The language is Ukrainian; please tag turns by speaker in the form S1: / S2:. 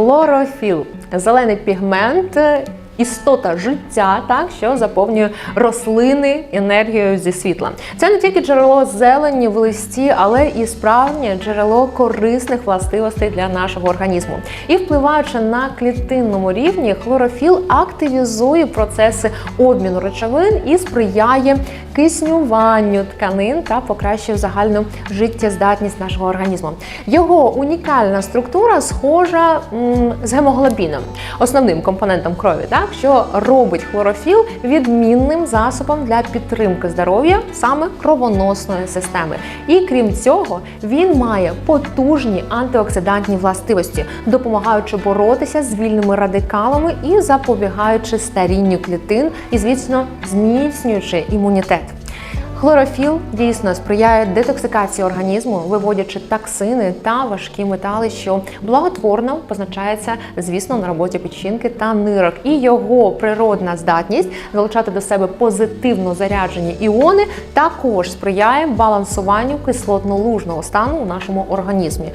S1: Хлорофіл зелений пігмент. е, Істота життя, так що заповнює рослини енергією зі світла. Це не тільки джерело зелені в листі, але і справжнє джерело корисних властивостей для нашого організму. І впливаючи на клітинному рівні, хлорофіл активізує процеси обміну речовин і сприяє киснюванню тканин та покращує загальну життєздатність нашого організму. Його унікальна структура схожа з гемоглобіном, основним компонентом крові, так що робить хлорофіл відмінним засобом для підтримки здоров'я саме кровоносної системи. І крім цього, він має потужні антиоксидантні властивості, допомагаючи боротися з вільними радикалами і запобігаючи старінню клітин, і звісно, зміцнюючи імунітет. Хлорофіл дійсно сприяє детоксикації організму, виводячи токсини та важкі метали, що благотворно позначається, звісно, на роботі печінки та нирок. І його природна здатність залучати до себе позитивно заряджені іони також сприяє балансуванню кислотно-лужного стану у нашому організмі.